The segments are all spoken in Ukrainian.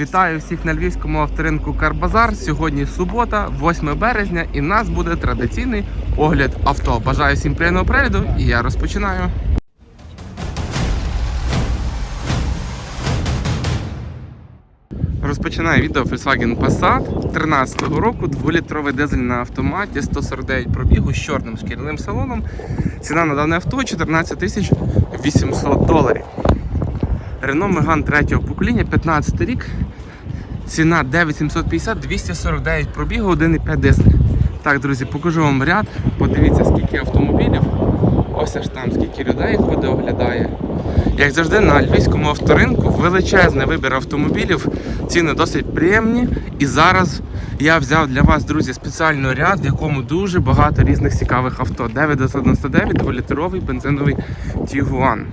Вітаю всіх на львівському авторинку Карбазар. Сьогодні субота, 8 березня, і в нас буде традиційний огляд авто. Бажаю всім приємного перегляду, і я розпочинаю. Розпочинаю відео Volkswagen Passat 13-го року, 2-літровий дизель на автоматі, 149 пробігу з чорним шкіряним салоном. Ціна на дане авто 14 тисяч 800 доларів. Renault Megane третього покоління, 15 рік. Ціна 9750, 249 пробігу, 1,5 дизель. Так, друзі, покажу вам ряд. Подивіться, скільки автомобілів. Ось аж там, скільки людей ходить, оглядає. Як завжди, на львівському авторинку величезний вибір автомобілів. Ціни досить приємні. І зараз я взяв для вас, друзі, спеціальний ряд, в якому дуже багато різних цікавих авто. 999 2-літровий бензиновий Tiguan.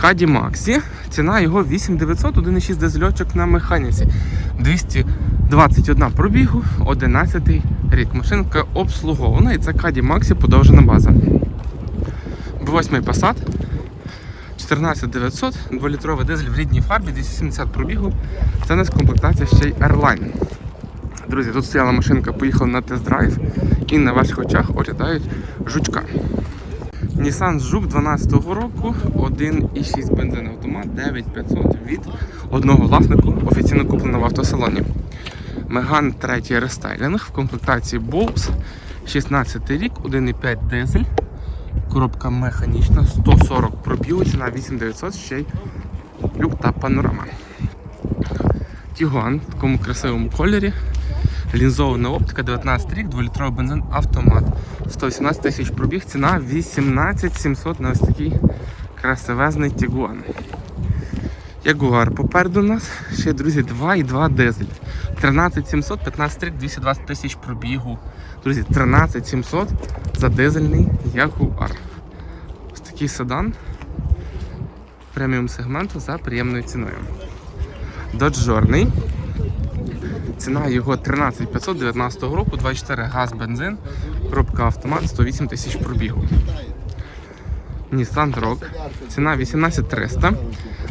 Каді Максі. Ціна його 8900, 1,6 дизельочок на механіці. 221 пробігу, 11 рік. Машинка обслугована і це Каді Максі подовжена база. B8 Passat. 14900, 2-літровий дизель в рідній фарбі, 270 пробігу. Це не з комплектація ще й Airline. Друзі, тут стояла машинка, поїхала на тест-драйв і на ваших очах оглядають жучка. Nissan Жук 12-го року, 1,6 бензин автомат, 9500 від одного власнику, офіційно куплено в автосалоні. Меган 3 рестайлінг в комплектації Bose, 16 рік, 1,5 дизель, коробка механічна, 140 пробігу, ціна 8900, ще й люк та панорама. Тігуан в такому красивому кольорі. Лінзована оптика, 19 рік, 2-літровий бензин, автомат. 118 тисяч пробіг, ціна 18 700 на ось такий красивезний Тігуан. Ягуар попереду у нас. Ще, друзі, 2,2 дизель. 13 700, 15 рік, 220 тисяч пробігу. Друзі, 13 700 за дизельний Ягуар. Ось такий седан преміум сегменту за приємною ціною. Доджорний. Ціна його 13 519 року, 24 газ, бензин, коробка автомат, 108 тисяч пробігу. Nissan Rogue. Ціна 18 300,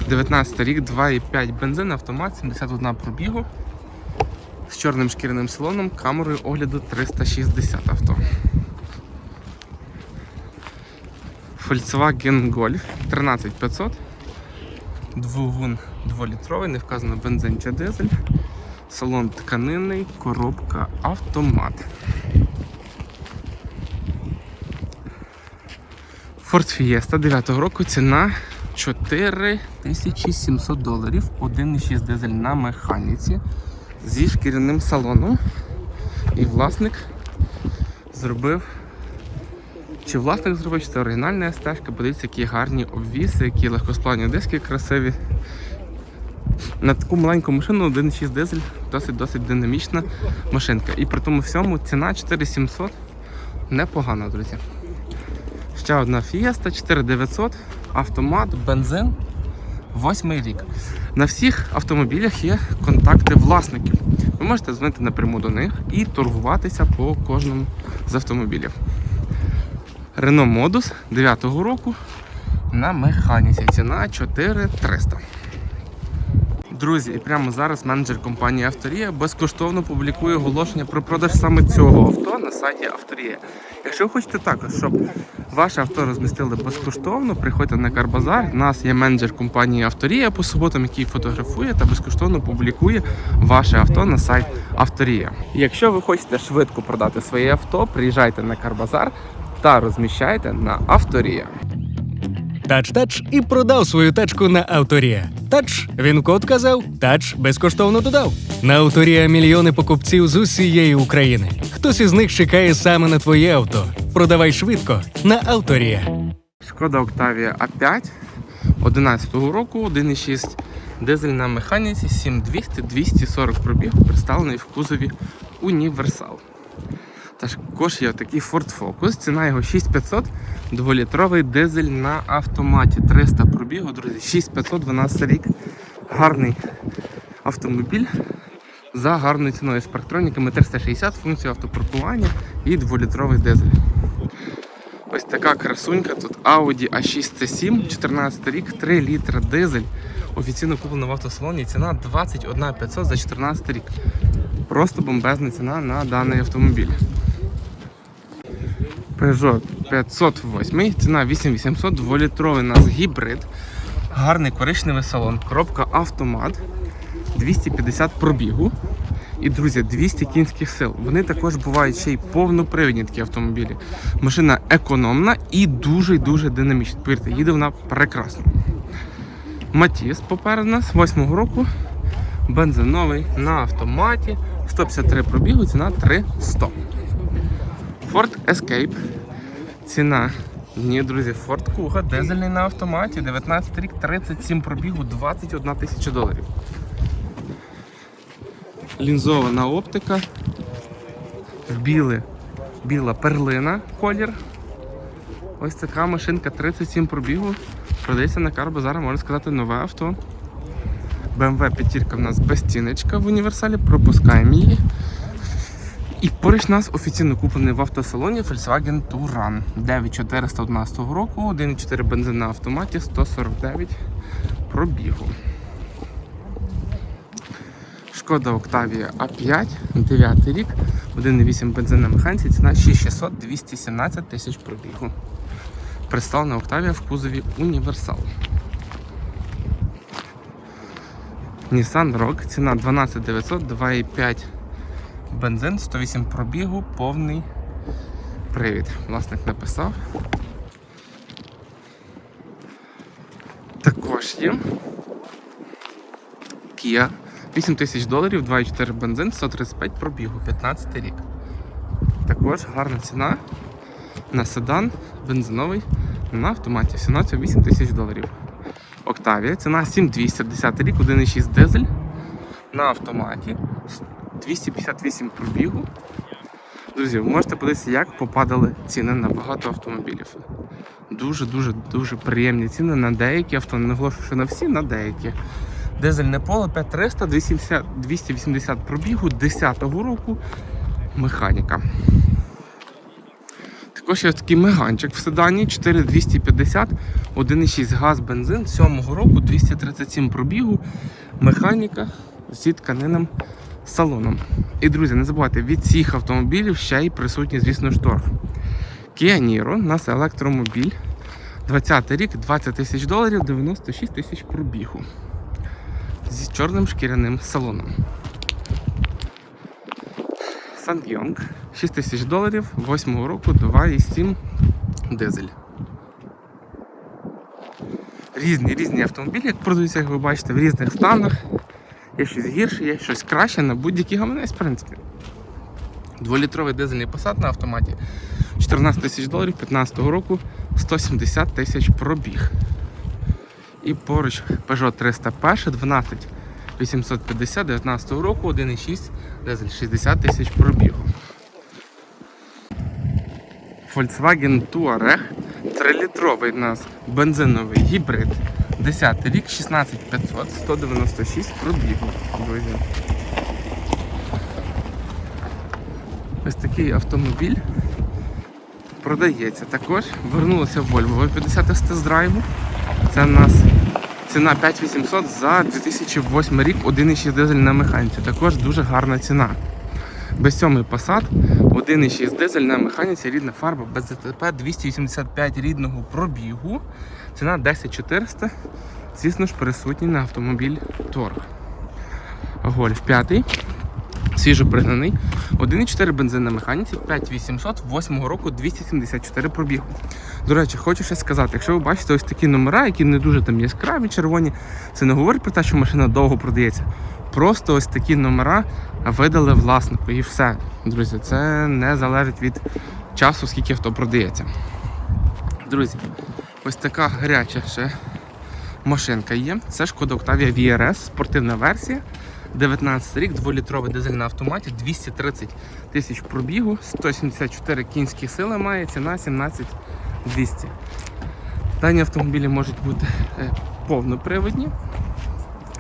19 рік, 2,5 бензин, автомат, 71 пробігу. З чорним шкіряним салоном, камерою огляду 360 авто. Volkswagen Golf 13500. Двигун 2-літровий, не вказано бензин чи дизель. Салон тканинний, коробка автомат. Ford Fiesta 9 року ціна 4700 доларів. 1,6 дизель на механіці зі шкіряним салоном. І власник зробив. Чи власник зробив, чи це оригінальна стежка, подивіться, які гарні обвіси, які легкосплавні диски красиві. На таку маленьку машину 1,6 дизель досить-досить динамічна машинка. І при тому всьому ціна 4700 непогана, друзі. Ще одна Fiesta 4900, автомат, бензин, восьмий рік. На всіх автомобілях є контакти власників. Ви можете дзвонити напряму до них і торгуватися по кожному з автомобілів. Renault Modus 9 року на механіці. Ціна 4300. Друзі, і прямо зараз менеджер компанії Авторія безкоштовно публікує оголошення про продаж саме цього авто на сайті Авторія. Якщо ви хочете також, щоб ваше авто розмістили безкоштовно, приходьте на Карбазар. У нас є менеджер компанії Авторія по суботам, який фотографує та безкоштовно публікує ваше авто на сайт Авторія. Якщо ви хочете швидко продати своє авто, приїжджайте на Карбазар та розміщайте на Авторія. Тач-тач і продав свою тачку на Авторія. Тач він код казав, тач безкоштовно додав. На Авторія мільйони покупців з усієї України. Хтось із них чекає саме на твоє авто. Продавай швидко на Авторія. Шкода Octavia A5 11 року, 1,6 дизель на механіці 7200 240 пробіг, представлений в кузові Універсал. Також є такий Ford Focus, ціна його 6500, 2-літровий дизель на автоматі. 300 пробігу, друзі, 6500, 12 рік. Гарний автомобіль за гарною ціною з парктроніками 360, функцію автопаркування і 2-літровий дизель. Ось така красунька тут Audi A6 C7, 14 рік, 3 літра дизель, Офіційно куплена в автосалоні. Ціна 21 500 за 14 рік. Просто бомбезна ціна на даний автомобіль. Peugeot 508, ціна 8800, 2-літровий у нас гібрид. Гарний коричневий салон, коробка автомат, 250 пробігу. І, друзі, 200 кінських сил. Вони також бувають ще й повнопривідні такі автомобілі. Машина економна і дуже дуже динамічна. Повірте, їде вона прекрасно. Матіс попереду нас 8-го року. Бензиновий на автоматі. 153 пробігу, ціна 300. Ford Escape. Ціна. Ні, друзі, Ford Kuga, дизельний на автоматі, 19 рік, 37 пробігу, 21 тисяча доларів. Лінзована оптика. Біле, біла перлина колір. Ось така машинка 37 пробігу. Продається на Карбазарі, можна сказати, нове авто. BMW п'ятірка в нас без стіночка в універсалі, пропускаємо її. І поруч нас офіційно куплений в автосалоні Volkswagen Touran 9411 року, 1,4 бензин на автоматі, 149 пробігу. Шкода Octavia A5, 9 рік, 1,8 бензин на механіці, ціна 6600, 217 тисяч пробігу. Представлена Octavia в кузові Універсал. Nissan Rogue, ціна 12900, 2,5 бензин, 108 пробігу, повний привід. Власник написав. Також є Kia 8 тисяч доларів, 2,4 бензин, 135 пробігу, 15 рік. Також гарна ціна на седан бензиновий на автоматі. Ціна цього 8 тисяч доларів. Octavia, ціна 7200, 10 рік, 1,6 дизель на автоматі. 258 пробігу. Друзі, ви можете подивитися, як попадали ціни на багато автомобілів. Дуже-дуже дуже приємні ціни на деякі авто, не наголошую, що на всі, на деякі. Дизельне поле 5300, 280, 280 пробігу 10-го року. Механіка. Також є такий меганчик в седані 4250, 1,6 газ бензин 7-го року, 237 пробігу, механіка зі тканинним салоном. І, друзі, не забувайте, від цих автомобілів ще й присутній, звісно ж, торг. Kia Niro, у нас електромобіль. 20 рік, 20 тисяч доларів, 96 тисяч пробігу. Зі чорним шкіряним салоном. Сангйонг 6 тисяч доларів, 8 року, 2,7 дизель. Різні різні автомобілі, як продаються, як ви бачите, в різних станах. Є щось гірше, є щось краще на будь-який гаманець, в принципі. Дволітровий дизельний Passat на автоматі 14 тисяч доларів 15 року, 170 тисяч пробіг. І поруч Peugeot 301, 12 850 19 року, 1,6 дизель 60 тисяч пробігу. Volkswagen Touareg 3-літровий у нас бензиновий гібрид. 10 рік, 16500, 196 пробігу. Друзі. Ось такий автомобіль продається. Також вернулося в Volvo V50 з тест-драйву. Це у нас ціна 5800 за 2008 рік, 1,6 дизель на механіці. Також дуже гарна ціна. Без сьомий Passat, 1,6 дизель на механіці, рідна фарба, без ДТП, 285 рідного пробігу. Ціна 10400. Звісно ж, присутній на автомобіль Торг. Гольф 5. Свіжо пригнаний. 1,4 бензин на механіці, 5800, 8 року 274 пробігу. До речі, хочу ще сказати, якщо ви бачите ось такі номера, які не дуже там яскраві, червоні, це не говорить про те, що машина довго продається. Просто ось такі номера видали власнику і все. Друзі, це не залежить від часу, скільки авто продається. Друзі, ось така гаряча ще машинка є. Це Шкода Octavia VRS, спортивна версія. 19 рік, 2-літровий дизель на автоматі, 230 тисяч пробігу, 174 кінські сили має, ціна 17200. Дані автомобілі можуть бути е, повноприводні.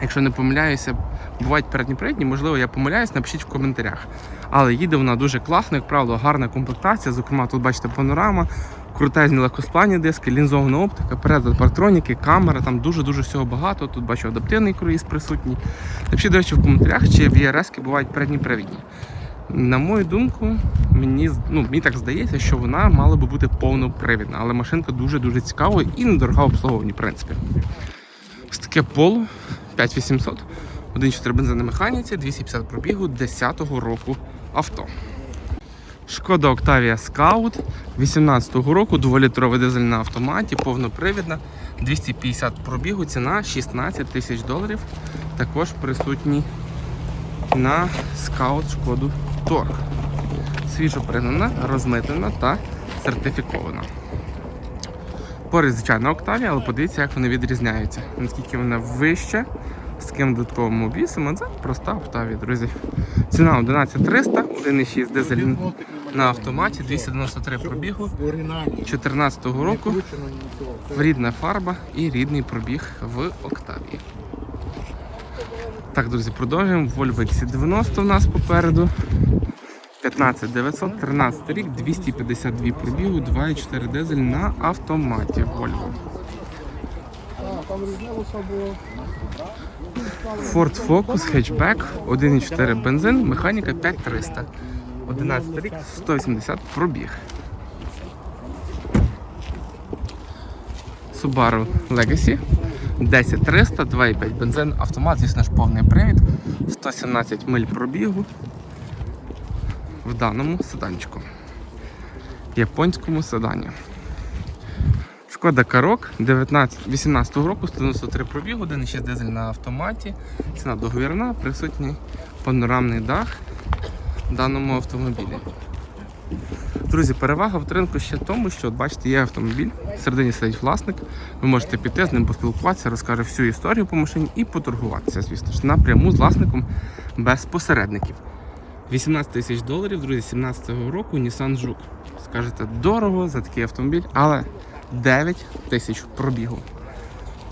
Якщо не помиляюся, бувають передні передні, можливо, я помиляюсь, напишіть в коментарях. Але їде вона дуже класно, як правило, гарна комплектація. Зокрема, тут бачите панорама, крутезні легкосплавні диски, лінзована оптика, передзад партроніки, камера, там дуже-дуже всього багато. Тут бачу адаптивний круїз присутній. Напишіть, до речі, в коментарях, чи ЄРС бувають передні передні. На мою думку, мені, ну, мені так здається, що вона мала би бути повнопривідна, але машинка дуже-дуже цікава і недорога в обслуговуванні, в принципі. Ось таке поло 5800, 1.4 бензин на механіці, 250 пробігу 10-го року авто. Шкода Octavia Scout 18-го року, 2-літровий дизель на автоматі, повнопривідна, 250 пробігу, ціна 16 тисяч доларів. Також присутній на Scout Шкоду Торг. Свіжо пригнана, розмитнена та сертифікована. Поряд, звичайно, Octavia, але подивіться, як вони відрізняються. Наскільки вона вища, з таким додатковим обвісом, це проста Octavia, друзі. Ціна 11300, 1,6 дизель на автоматі, 293 пробігу, В оригіналі. 2014 року, рідна фарба і рідний пробіг в Octavia. Так, друзі, продовжуємо. Volvo XC90 у нас попереду. 15900, 13 рік, 252 пробігу, 2,4 дизель на автоматі Volvo. Ford Focus Hatchback, 1,4 бензин, механіка 5300. 11 рік, 180 пробіг. Subaru Legacy 10300, 2,5 бензин, автомат, звісно ж, повний привід, 117 миль пробігу в даному седанчику. Японському седані. Шкода Карок 19, 18 року, 193 пробігу, 1,6 дизель на автоматі. Ціна договірна, присутній панорамний дах даному автомобілі. Друзі, перевага в ринку ще в тому, що от бачите, є автомобіль, всередині сидить власник. Ви можете піти з ним поспілкуватися, розкаже всю історію по машині і поторгуватися, звісно ж, напряму з власником без посередників. 18 тисяч доларів, друзі, 17-го року Nissan Juke. Скажете, дорого за такий автомобіль, але 9 тисяч пробігу.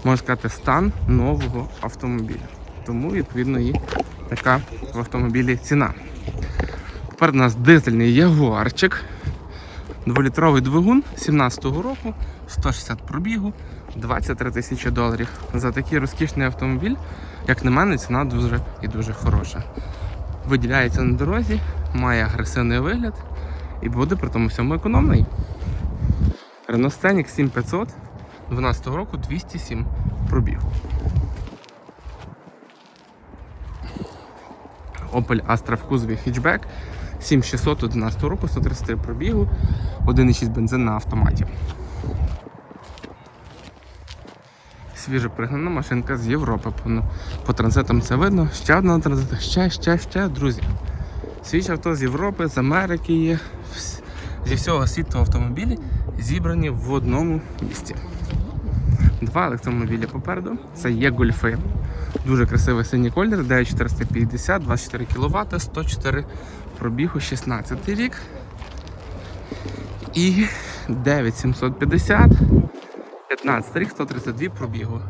Можна сказати, стан нового автомобіля. Тому, відповідно, і така в автомобілі ціна. Тепер у нас дизельний ягуарчик. Дволітровий двигун 17-го року, 160 пробігу, 23 тисячі доларів. За такий розкішний автомобіль, як на мене, ціна дуже і дуже хороша. Виділяється на дорозі, має агресивний вигляд і буде при тому всьому економний. Renault Scenic 7500 12 року 207 пробігу. Opel Astra в кузові хетчбек 7600 11 року 133 пробігу, 1,6 бензин на автоматі. Свіжо пригнана машинка з Європи. По, ну, транзитам це видно. Ще одна транзит, ще, ще, ще, друзі. Свіжі авто з Європи, з Америки є. Зі всього світу автомобілі зібрані в одному місці. Два електромобілі попереду. Це є гольфи. Дуже красивий синій колір, 9450, 24 кВт, 104 пробігу, 16 рік. І 9750, 15 рік, 132 пробігу.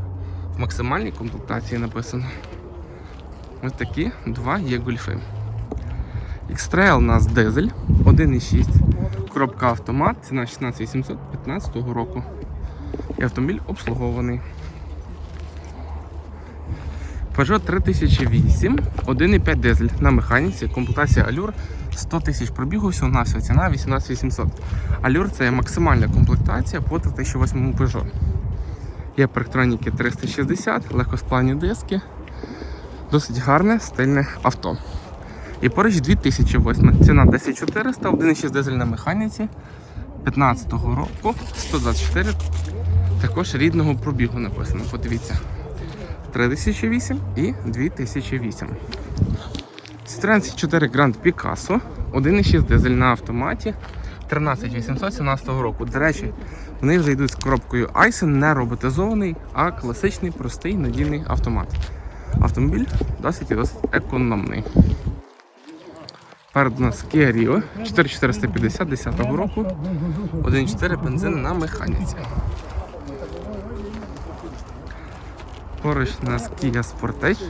В максимальній комплектації написано. Ось такі два є гольфи. X-Trail у нас дизель 1,6, коробка автомат, ціна 16800 15 року. І автомобіль обслугований. Peugeot 3008, 1,5 дизель на механіці, комплектація Allure, 100 тисяч пробігу, всього на всього ціна 18800. Allure це максимальна комплектація по 3008 Peugeot. Є парктроніки 360, легкосплавні диски. Досить гарне стильне авто. І поруч 2008. Ціна 10400, 1,6 дизель на механіці 15-го року, 124. Також рідного пробігу написано. Подивіться. 3008 і 2008. Citroen C4 Grand Picasso, 1,6 дизель на автоматі 13817 року. До речі, вони вже йдуть з коробкою Aisin, не роботизований, а класичний, простий, надійний автомат. Автомобіль досить і досить економний. Перед нас Kia Rio 4450 10 року, 1,4 бензин на механіці. Поруч у нас Kia Sportage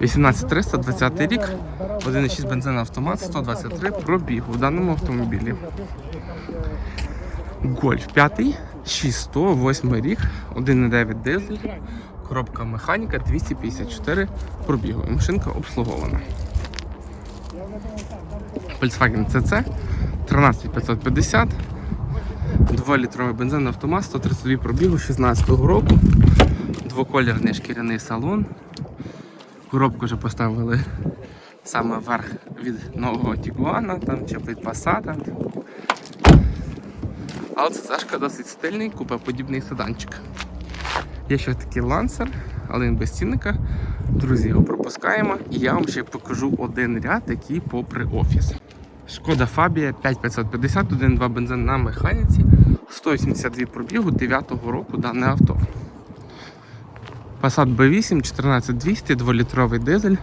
18300, 20 рік, 1,6 бензин автомат, 123 пробігу в даному автомобілі. Гольф 5, 6100, 8 рік, 1,9 дизель, коробка механіка, 254 пробігу. Машинка обслугована. Volkswagen CC 13550, 2-літровий бензин автомат, 132 пробігу 16 року, двоколірний шкіряний салон. Коробку вже поставили саме вверх від нового Тігуана там, чи від Passat. Але це Сашка досить стильний, купеподібний седанчик. Є ще такий лансер, але він без цінника. Друзі, його пропускаємо. І я вам ще покажу один ряд, який попри офіс. Шкода Фабія 5550, 1.2 бензин на механіці, 182 пробігу 9-го року дане авто. Passat B8 14200, 2-літровий дизель,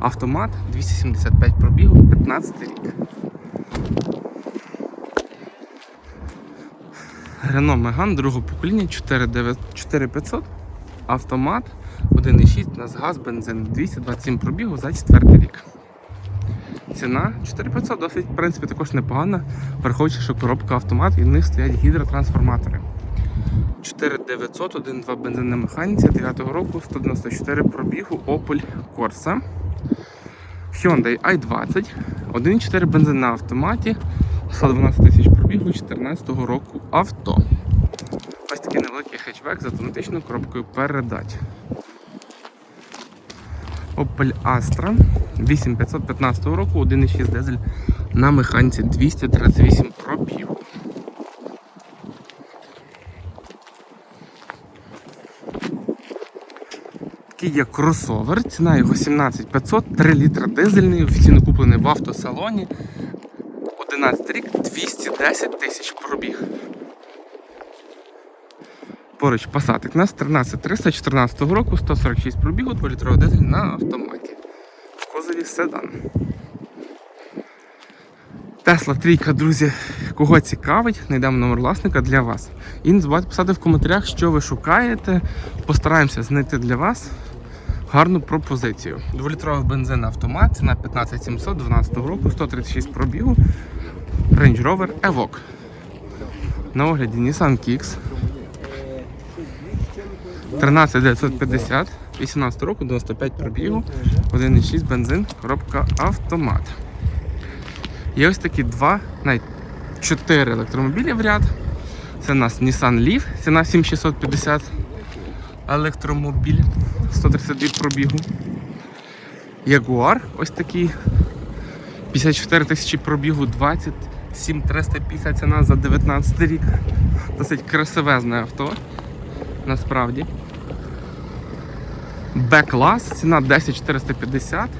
автомат 275 пробігу, 15 рік. Renault Megane другого покоління 4500, автомат 1.6 на газ, бензин 227 пробігу за 4 рік. Ціна 4500 досить, в принципі, також непогана, враховуючи, що коробка автомат і в них стоять гідротрансформатори. 4900, 1.2 бензин на механіці 9 року, 194 пробігу, Opel Corsa. Hyundai i20, 1.4 бензин на автоматі, 112 тисяч пробігу 2014 року авто. Ось такий невеликий хетчбек з автоматичною коробкою передач. Opel Astra 8515 року, 1.6 дизель на механіці 238 пробігу. Такий є кросовер, ціна його 17500, 3 літра дизельний, офіційно куплений в автосалоні. 11 рік, 210 тисяч пробіг. Поруч Passat у нас 13314 року, 146 пробігу, 2-літровий дизель на автоматі. В кузові седан. Тесла трійка, друзі, кого цікавить, знайдемо номер власника для вас. І не забувайте писати в коментарях, що ви шукаєте. Постараємося знайти для вас гарну пропозицію. Дволітровий бензин автомат, ціна 15700 12 року, 136 пробігу. Range Rover Evoque. На огляді Nissan Kicks. 13950, 18 року, 95 пробігу, 1,6 бензин, коробка автомат. Є ось такі два, навіть 4 електромобілі в ряд. Це у нас Nissan Leaf, ціна 7650 електромобіль, 132 пробігу. Jaguar ось такий 54 тисячі пробігу, 27 350 ціна за 19 рік. Досить красивезне авто. Насправді. Б-клас, ціна 10 450.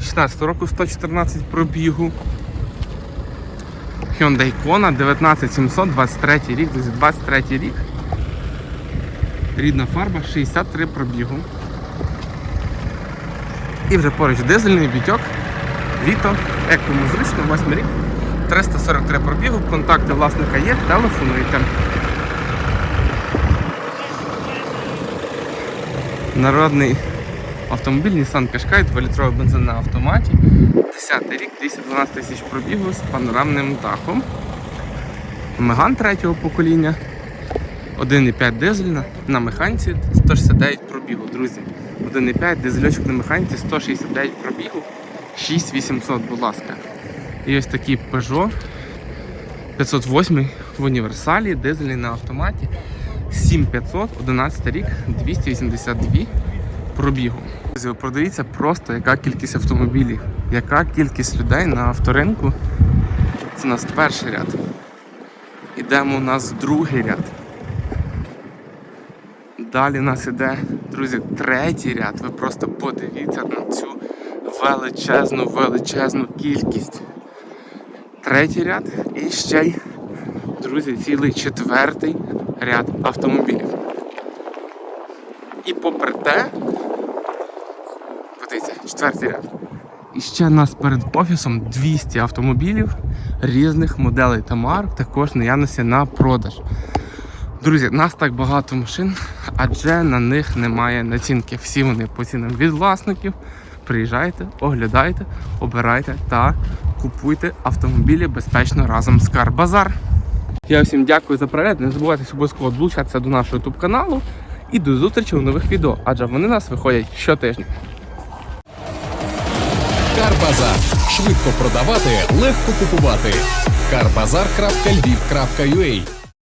16 року 114 пробігу. Hyundai Kona 19700, 23 рік, друзі, 23 рік. Рідна фарба, 63 пробігу. І вже поруч дизельний бітьок. Віто, як кому зручно, 8 рік. 343 пробігу, контакти власника є, телефонуйте. Народний автомобіль Nissan Qashqai, 2-літровий бензин на автоматі. 10 рік, 212 тисяч пробігу з панорамним дахом. Меган третього покоління. 1,5 дизель на, механіці, 169 пробігу, друзі. 1,5 дизельочок на механіці, 169 пробігу, 6800, будь ласка. І ось такий Peugeot 508 в універсалі, дизельний на автоматі. 7500, 11 рік, 282 пробігу. Друзі, ви Продивіться просто яка кількість автомобілів, яка кількість людей на авторинку. Це у нас перший ряд. Ідемо у нас другий ряд. Далі нас іде, друзі, третій ряд. Ви просто подивіться на цю величезну, величезну кількість. Третій ряд і ще й, друзі, цілий четвертий ряд автомобілів. І попри те, подивіться, четвертий ряд. І ще нас перед офісом 200 автомобілів різних моделей та марок, також наявності на продаж. Друзі, нас так багато машин, адже на них немає націнки. Всі вони по цінам від власників. Приїжджайте, оглядайте, обирайте та купуйте автомобілі безпечно разом з Карбазар. Я всім дякую за перегляд. Не забувайте обов'язково долучатися до нашого YouTube каналу і до зустрічі у нових відео, адже вони нас виходять щотижня. Карбазар. Швидко продавати, легко купувати. Карбазар.львів.ua